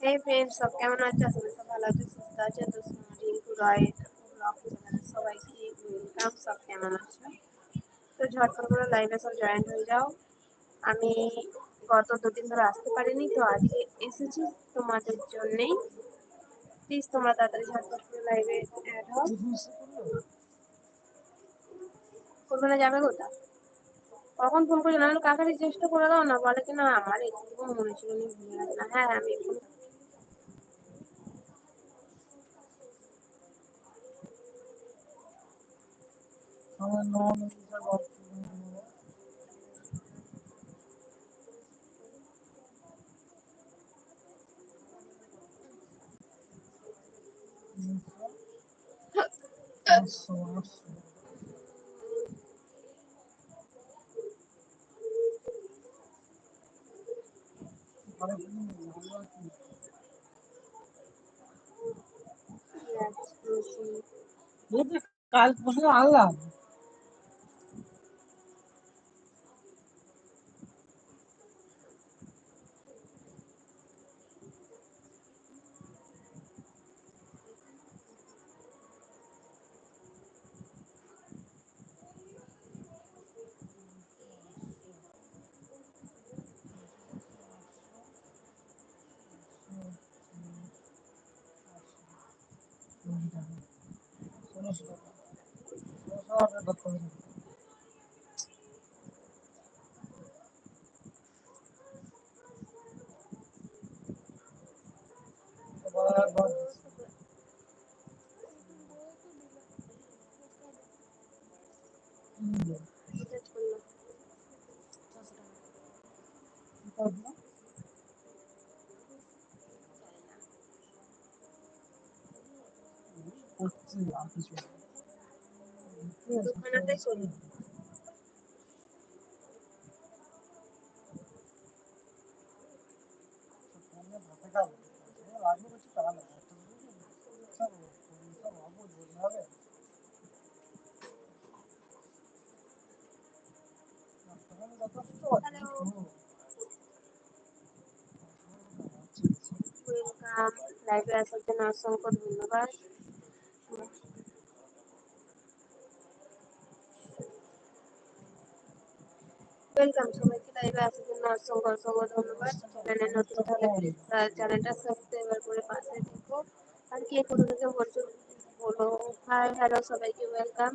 হে friend সব কেমন আছে? আসলে সব ভালো আছে সুস্থ আছে তো রিঙ্কু রয় সবাইকে ওয়েলকাম সব কেমন আছে? তো ঝটপট করে লাইভে সব জয়েন হয়ে যাও। আমি গত দুদিন ধরে আসতে পারিনি তো আজকে এসেছি তোমাদের জন্যেই। প্লিজ তোমরা তাড়াতাড়ি ঝটপট করে লাইভে অ্যাড হও। কোনখানে যাবে কোথা কখন ফোন করছ না কাকে চেষ্টা করে দাও না বলে কি না আমার একটু মনে ছিল নি ভুলে গেছে না। হ্যাঁ আমি একটু আমার আটশো কাল পরশু আনলাম। দুখানাতে চলি ওয়েলকাম লাইভে আসার জন্য অসংখ্য ধন্যবাদ ওয়েলকাম সবাইকে লাইভে আসার জন্য অসংখ্য অসংখ্য ধন্যবাদ। নতুন চ্যানেলটা করে পাশে আর কে কোথা থেকে বলছো, বলো। হাই হ্যালো সবাইকে ওয়েলকাম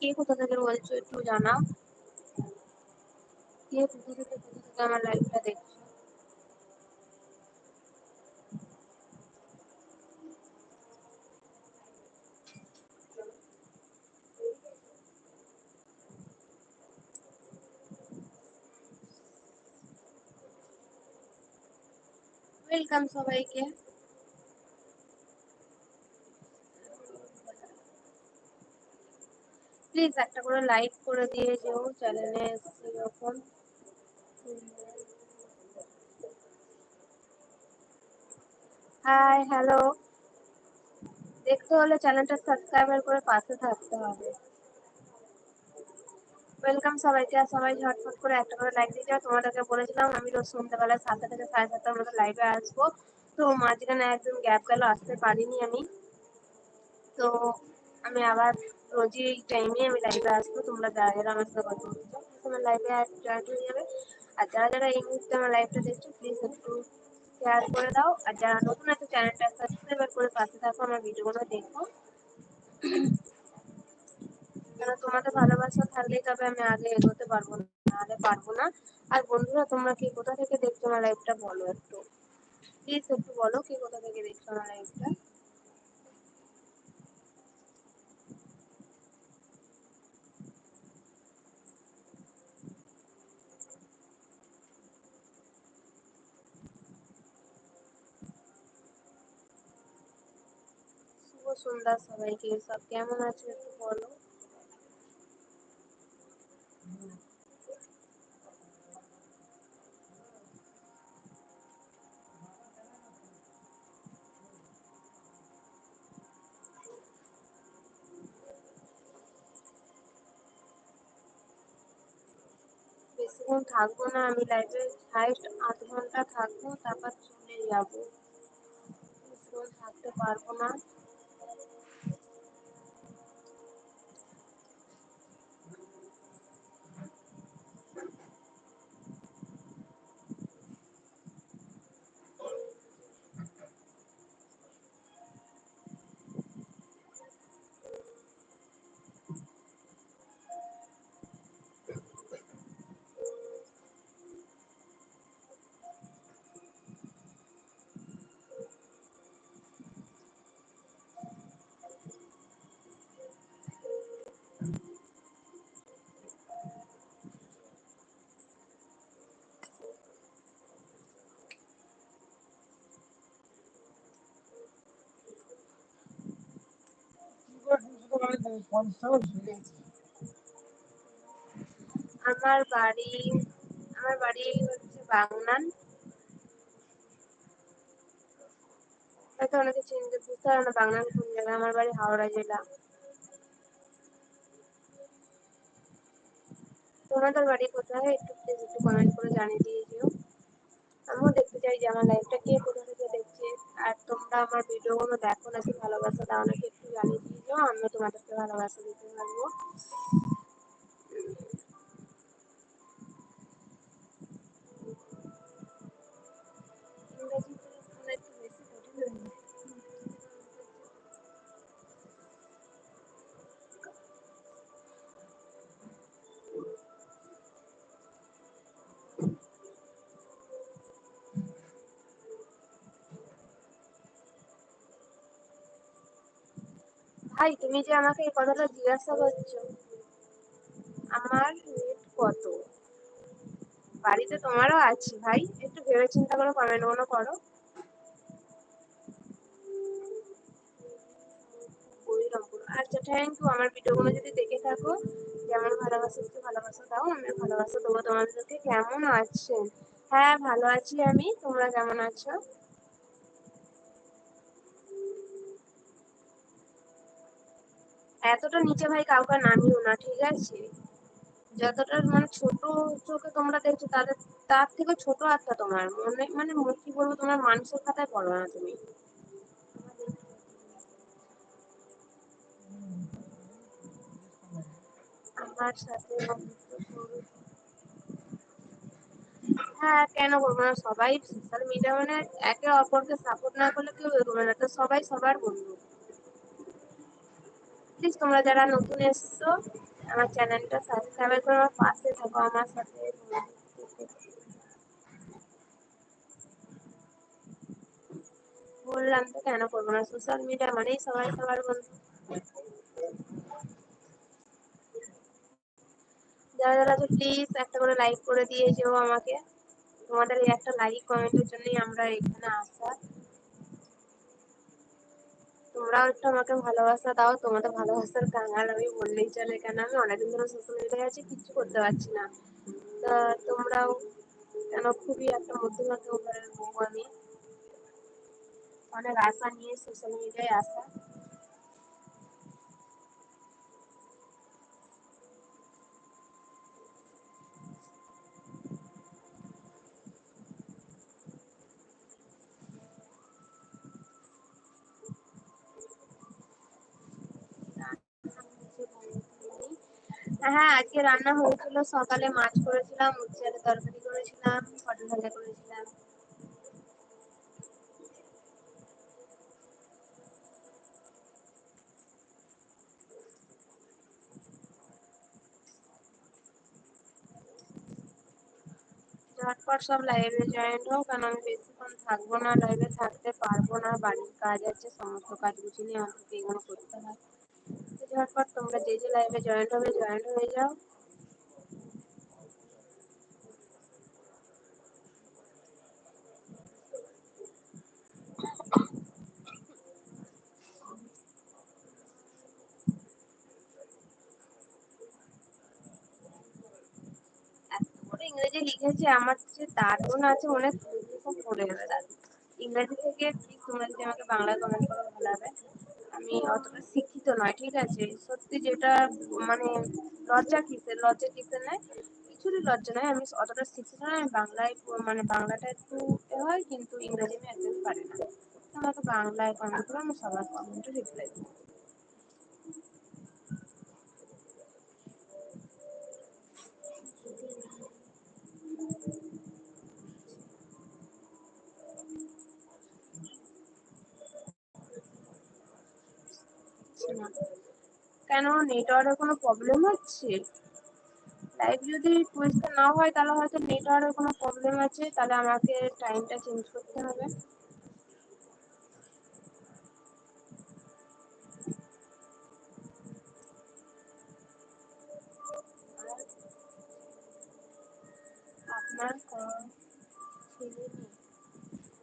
কে কোথা থেকে বলছো একটু জানাও। কে কোথা থেকে কোথা থেকে আমার লাইভটা দেখছ? ওয়েলকাম সবাইকে। প্লিজ একটা করে লাইক করে দিয়ে যেও চ্যানেলে যখন। হাই হ্যালো দেখতে হলে চ্যানেলটা সাবস্ক্রাইবার করে পাশে থাকতে হবে। ওয়েলকাম সবাইকে। আর সবাই ঝটফট করে একটা করে লাইক দিয়ে যাও। তোমাদেরকে বলেছিলাম, আমি রোজ সন্ধ্যাবেলা সাতটা থেকে সাড়ে সাতটার মধ্যে লাইভে আসব। তো মাঝখানে একদম গ্যাপ গেল, আসতে পারিনি আমি। তো আমি আবার রোজই এই টাইমে আমি লাইভে আসব। তোমরা যারা যারা আমার সাথে কথা বলতে তোমার লাইভে জয়েন হয়ে যাবে আর যারা যারা এই মুহূর্তে আমার লাইভটা দেখছ প্লিজ একটু শেয়ার করে দাও। আর যারা নতুন আছে চ্যানেলটা সাবস্ক্রাইব করে পাশে থাকো, আমার ভিডিওগুলো দেখো। কারণ তোমাদের ভালোবাসা থাকলেই তবে আমি আগে এগোতে পারব না, নাহলে পারব না। আর বন্ধুরা, তোমরা কি কোথা থেকে দেখছ আমার লাইভটা বলো একটু। প্লিজ একটু বলো কি কোথা থেকে দেখছ আমার লাইভটা শুভ সন্ধ্যা সবাইকে, সব কেমন আছো একটু বলো। বেশিক্ষণ থাকব না, আমি লাইভে হাইস্ট আধ ঘণ্টা থাকব, তারপর চলে যাব। থাকতে পারব না। আমার বাড়ি আমার বাড়ি হচ্ছে হয়তো অনেকে চিনতে, বুঝতে পারবে না কোন জায়গায়। আমার বাড়ি হাওড়া জেলা। তোমাদের বাড়ি কোথায়? একটু প্লিজ একটু কমেন্ট করে জানিয়ে দিয়ে যেও আমিও দেখতে চাই যে আমার লাইফটা কে কোথা থেকে দেখছে। আর তোমরা আমার ভিডিওগুলো দেখো নাকি, ভালোবাসা দাও নাকি একটু জানিয়ে দিয়ে আমিও তোমাদেরকে ভালোবাসা দিতে পারব ভাই, তুমি যে আমাকে এই কথাটা জিজ্ঞাসা করছ, আমার রেট কত? বাড়িতে তোমারও আছে ভাই, একটু ভেবে চিন্তা করে কমেন্টগুলো করো। আচ্ছা থ্যাংক ইউ আমার ভিডিওগুলো যদি দেখে থাকো, যেমন ভালোবাসা একটু ভালোবাসা দাও আমি ভালোবাসা দেবো তোমাদেরকে কেমন আছেন? হ্যাঁ ভালো আছি আমি, তোমরা কেমন আছো? এতটা নিচে ভাই কাউকে নামিও না, ঠিক আছে? যতটা মানে ছোট চোখে তোমরা দেখছ, তাদের, তার থেকে ছোট একটা তোমার। মনে মানে কি বলব, তোমার মানুষের খাতায় পড়ো না তুমি। আমার সাথে হ্যাঁ কেন করব না, সবাই সোশ্যাল মিডিয়া মানে একে অপরকে সাপোর্ট না করলে কেউ এগোবে না। তো সবাই সবার বন্ধু। প্লিজ তোমরা যারা নতুন এসছো আমার চ্যানেলটা সাবস্ক্রাইব করে আমার পাশে থাকো আমার সাথে বললাম তো কেন করব না সোশ্যাল মিডিয়া মানেই সবাই সবার বন্ধু যারা যারা আছে প্লিজ একটা করে লাইক করে দিয়ে যেও আমাকে তোমাদের এই একটা লাইক কমেন্টের জন্যই আমরা এখানে আসা তোমরাও একটু আমাকে ভালোবাসা দাও, তোমাদের ভালোবাসার কাঙাল আমি বললেই চলে কেন আমি অনেকদিন ধরে সোশ্যাল মিডিয়ায় আছি কিছু করতে পারছি না। তা তোমরাও কেন খুবই একটা মধ্যবিত্ত ঘরের বউ আমি। অনেক আশা নিয়ে সোশ্যাল মিডিয়ায় আসা। হ্যাঁ আজকে রান্না হয়েছিল। সকালে মাছ করেছিলাম উচ্ছে আলুর তরকারি করেছিলাম, পটল ভাজা করেছিলাম। ঝটপট সব লাইভে জয়েন হও কারণ আমি বেশিক্ষণ থাকব না লাইভে থাকতে পারব না, বাড়ির কাজ আছে, সমস্ত কাজ গুছিয়ে নিয়ে আমাকে এগুলো করতে হয়। ঝটপট তোমরা যে যে লাইভে জয়েন হবে জয়েন হয়ে যাও। ইংরেজি লিখেছে, আমার যে দারুণ আছে সব পড়ে যাবে দারুণ ইংরেজি থেকে তোমরা যদি আমাকে বাংলায় কমেন্ট করো ভালো হবে আমি অতটা শিক্ষিত নয়, ঠিক আছে? সত্যি যেটা মানে লজ্জা কিসের লজ্জা কিসের নয় কিছুরই লজ্জা নয় আমি অতটা শিক্ষিত নয়, আমি বাংলায় মানে বাংলাটা একটু এ হয়, কিন্তু ইংরেজি আমি একদমই পারি না। আমাকে বাংলায় কমেন্ট করে আমি সবার কমেন্টে রিপ্লাই দেবো কেন নেটওয়ার্কের কোনো প্রবলেম হচ্ছে? লাইভ যদি পরিষ্কার না হয়, তাহলে হয়তো নেটওয়ার্কের কোনো প্রবলেম আছে। তাহলে আমাকে টাইমটা চেঞ্জ করতে হবে?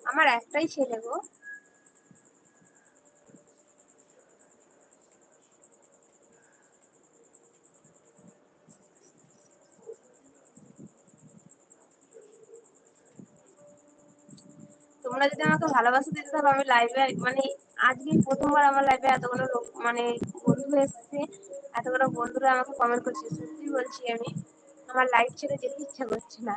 আমার একটাই ছেলে গো। তোমরা যদি আমাকে ভালোবাসা দিতে থাকো আমি লাইভে মানে আজকে প্রথমবার আমার লাইভে এতগুলো লোক মানে বন্ধু এসেছে, এতগুলো বন্ধুরা আমাকে কমেন্ট করছে। সত্যি বলছি আমি, আমার লাইভ ছেড়ে যেতে ইচ্ছা করছে না।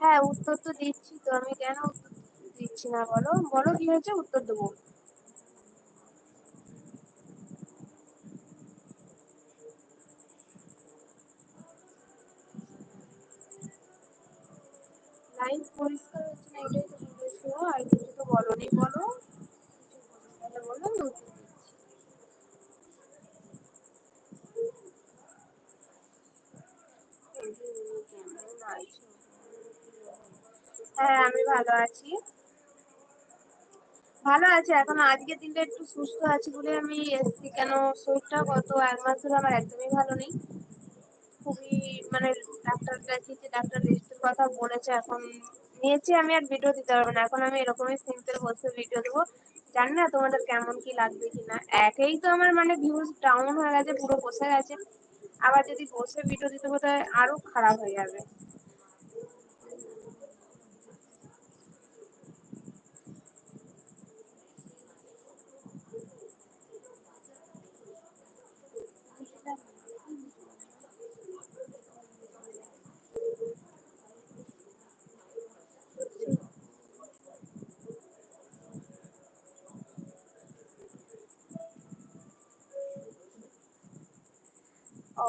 হ্যাঁ উত্তর তো দিচ্ছি তো, আমি কেন উত্তর দিচ্ছি না বলো? বলো কি হয়েছে? উত্তর দেবো। পরিষ্কার হচ্ছে না এটাই তো আর কিছু তো বলনি, বলো। তাহলে বলো আমি যে? হ্যাঁ আমি ভালো আছি। ভালো আছে, এখন আজকের দিনটা একটু সুস্থ আছি বলে আমি এসেছি। কেন, শরীরটা গত এক মাস ধরে আমার একদমই ভালো নেই। খুবই মানে ডাক্তার দেখিয়েছি, ডাক্তার রেস্টের কথা বলেছে এখন। নিয়েছি আমি আর ভিডিও দিতে পারব না। এখন আমি এরকমই সিম্পল বসে ভিডিও দেবো। জানি না তোমাদের কেমন কি লাগবে কিনা। একেই তো আমার মানে ভিউজ ডাউন হয়ে গেছে, পুরো বসে গেছে। আবার যদি বসে ভিডিও দিতে হতো আরও খারাপ হয়ে যাবে। ও,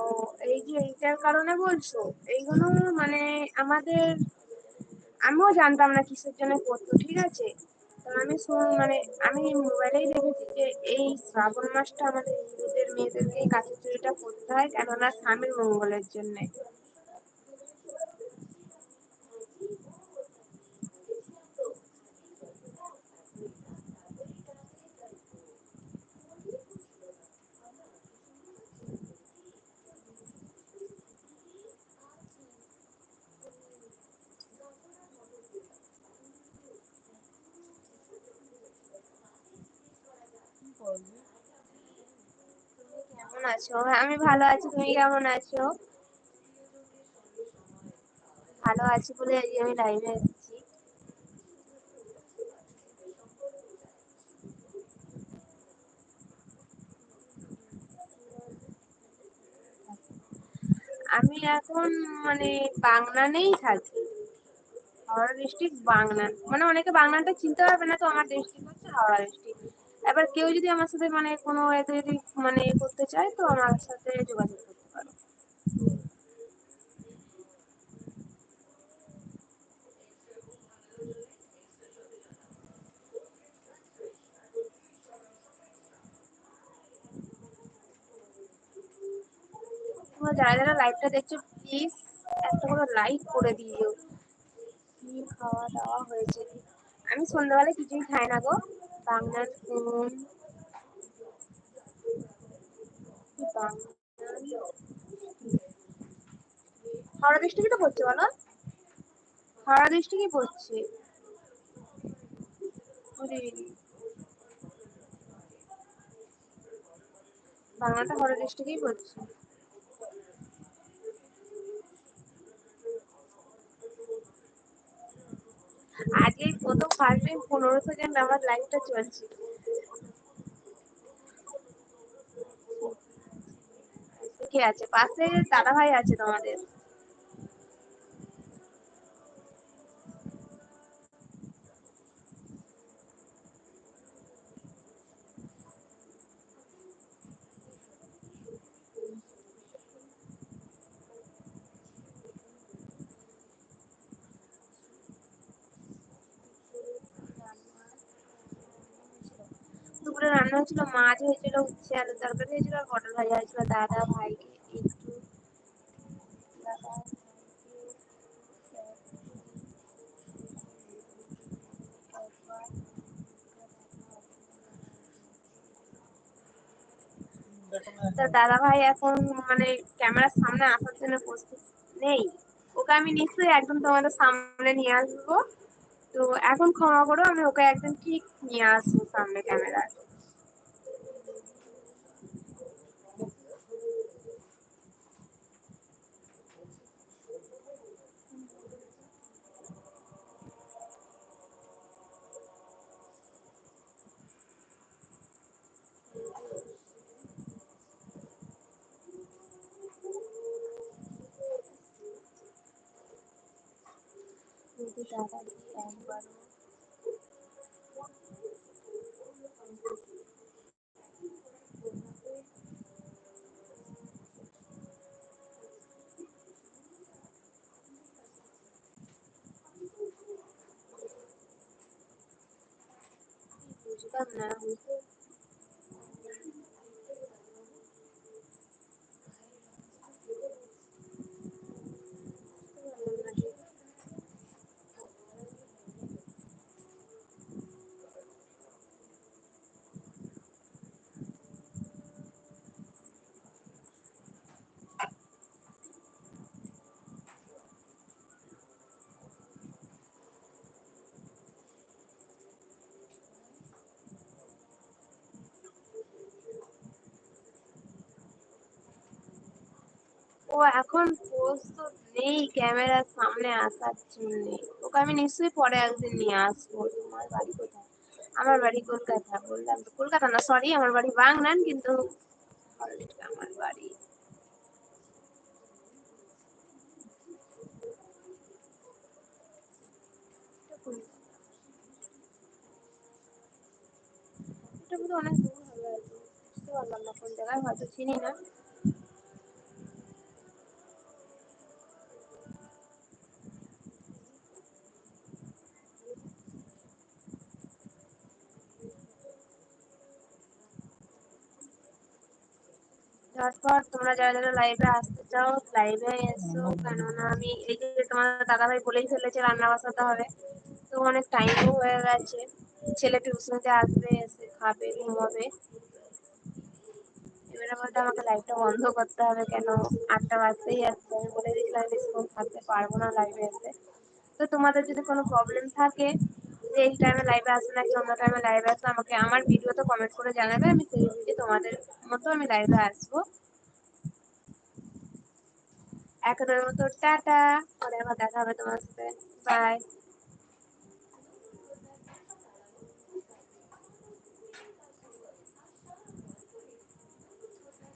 এই যে এইটার কারণে বলছো, এইগুলো মানে আমাদের, আমিও জানতাম না কিসের জন্য করতো ঠিক আছে? আমি শুন মানে আমি মোবাইলেই দেখেছি যে এই শ্রাবণ মাসটা আমাদের হিন্দুদের মেয়েদেরকে কাছে চুরিটা করতে হয়, কেননা স্বামীর মঙ্গলের জন্যে। কেমন আছো? আমি ভালো আছি, তুমি কেমন আছো? ভালো আছি বলে আমি লাইভে এসেছি আমি এখন মানে বাংলা বাংলানেই থাকি। হাওড়া ডিস্ট্রিক্ট বাংলা মানে অনেকে বাংলাটা চিনতে পারবে না, তো আমার ডিস্ট্রিক্ট হচ্ছে হাওড়া ডিস্ট্রিক্ট এবার কেউ যদি আমার সাথে মানে কোনো এতে যদি মানে করতে চায়, তো আমার সাথে যোগাযোগ করতে পারো। তোমরা যারা যারা লাইভটা দেখছ প্লিজ একটা করে লাইক করে দিও। কি খাওয়া দাওয়া হয়েছে? আমি সন্ধ্যাবেলা কিছুই খাই না গো। বাংলার কি বাংলা হাওড়া ডিস্ট্রিক্টে পড়ছে বলো? হাওড়া ডিস্ট্রিক্টই পড়ছে। ওরে, বাংলাটা হাওড়া ডিস্ট্রিক্টেই পড়ছে। প্রথম ফার্স্ট টাইম পনেরো সেকেন্ড আমার লাইভটা চলছে। কে আছে? পাশে দাদা ভাই আছে তোমাদের। দুপুরে রান্না হয়েছিল, মাছ হয়েছিল, উচ্ছে, আলুর তরকারি হয়েছিল, আর পটল ভাজা হয়েছিল। দাদা, ভাইকে একটু তা দাদা ভাই এখন মানে ক্যামেরার সামনে আসার জন্য প্রস্তুত নেই। ওকে আমি নিশ্চয়ই একদম তোমাদের সামনে নিয়ে আসব। তো এখন ক্ষমা করো, আমি ওকে একদম ঠিক নিয়ে আসব সামনে ক্যামেরা যদি দাদা একবার বুঝলাম না বুঝতে পারলাম ও এখন প্রস্তুত নেই ক্যামেরার সামনে আসার জন্য। ওকে আমি নিশ্চয়ই পরে একদিন নিয়ে আসব। তোমার বাড়ি কোথায়? আমার বাড়ি কলকাতা। বললাম তো কলকাতা না সরি আমার বাড়ি বাংলান কিন্তু আমার বাড়ি। এটা বোধহয় অনেক দূর হবে বুঝতে পারলাম না কোন জায়গায়, হয়তো চিনি না। তারপর তোমরা যারা যারা লাইভে আসতে চাও লাইভে এসো। কেননা আমি এই যে তোমার দাদা ভাই বলেই ফেলেছে রান্না বসাতে হবে। তো অনেক টাইমও হয়ে গেছে। ছেলে টিউশনতে আসবে, এসে খাবে, ঘুমাবে। এবারে মধ্যে আমাকে লাইভটা বন্ধ করতে হবে। কেন? আটটা বাজতেই যাচ্ছে। আমি বলে দিয়েছিলাম বেশিক্ষণ থাকতে পারব না লাইভে এসে। তো তোমাদের যদি কোনো প্রবলেম থাকে যে এই টাইমে লাইভে আসবে নাকি অন্য টাইমে লাইভে আসবে, আমাকে আমার ভিডিওতে কমেন্ট করে জানাবে, আমি সেই বুঝে তোমাদের মতো আমি লাইভে আসব। এখনের মতো টাটা, পরে আবার দেখা হবে তোমার সাথে। বাই